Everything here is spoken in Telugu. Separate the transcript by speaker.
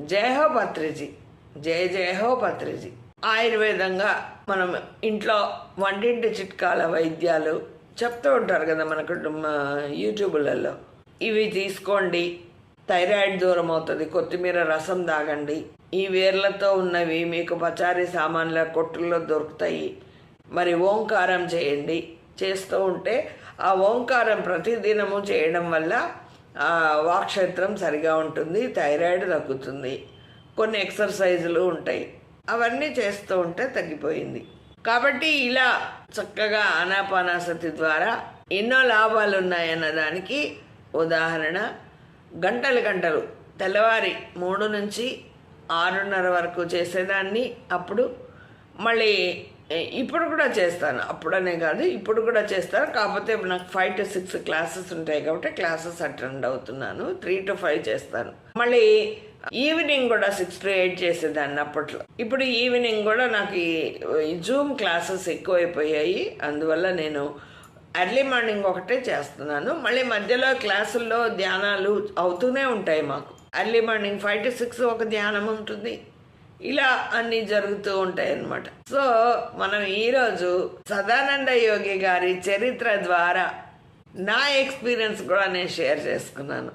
Speaker 1: జయహో పత్రిజీ జయ జయహో పత్రిజీ ఆయుర్వేదంగా మనం ఇంట్లో వంటింటి చిట్కాల వైద్యాలు చెప్తూ ఉంటారు కదా మనకు మ- యూట్యూబ్లలో. ఇవి తీసుకోండి థైరాయిడ్ దూరం అవుతుంది కొత్తిమీర రసం తాగండి. ఈ వేర్లతో ఉన్నవి మీకు పచారీ సామాన్ల కొట్టుల్లో దొరుకుతాయి. మరి ఓంకారం చేయండి. చేస్తూ ఉంటే ఆ ఓంకారం ప్రతిదినము చేయడం వల్ల వాక్షేత్రం సరిగా ఉంటుంది థైరాయిడ్ తగ్గుతుంది కొన్ని ఎక్సర్సైజులు ఉంటాయి. అవన్నీ చేస్తూ ఉంటే తగ్గిపోయింది. కాబట్టి ఇలా చక్కగా ఆనాపానాసతి ద్వారా ఎన్నో లాభాలు ఉన్నాయన్న దానికి ఉదాహరణ. గంటలు గంటలు తెల్లవారి మూడు నుంచి ఆరున్నర వరకు చేసేదాన్ని. అప్పుడు మళ్ళీ ఇప్పుడు కూడా చేస్తాను. అప్పుడనే కాదు ఇప్పుడు కూడా చేస్తాను. కాకపోతే నాకు ఫైవ్ టు సిక్స్ క్లాసెస్ ఉంటాయి కాబట్టి క్లాసెస్ అటెండ్ అవుతున్నాను. త్రీ టు ఫైవ్ చేస్తాను. మళ్ళీ ఈవినింగ్ కూడా సిక్స్ టు ఎయిట్ చేసేదాన్ని అప్పట్లో. ఇప్పుడు ఈవినింగ్ కూడా నాకు ఈ జూమ్ క్లాసెస్ ఎక్కువైపోయాయి. అందువల్ల నేను ఎర్లీ మార్నింగ్ ఒకటే చేస్తున్నాను. మళ్ళీ మధ్యలో క్లాసుల్లో ధ్యానాలు అవుతూనే ఉంటాయి మాకు. Early morning five to six ఒక ధ్యానం ఉంటుంది. ఇలా అన్నీ జరుగుతూ ఉంటాయి అన్నమాట సో మనం ఈరోజు సదానంద యోగి గారి చరిత్ర ద్వారా నా ఎక్స్పీరియన్స్ కూడా నేను షేర్ చేసుకున్నాను.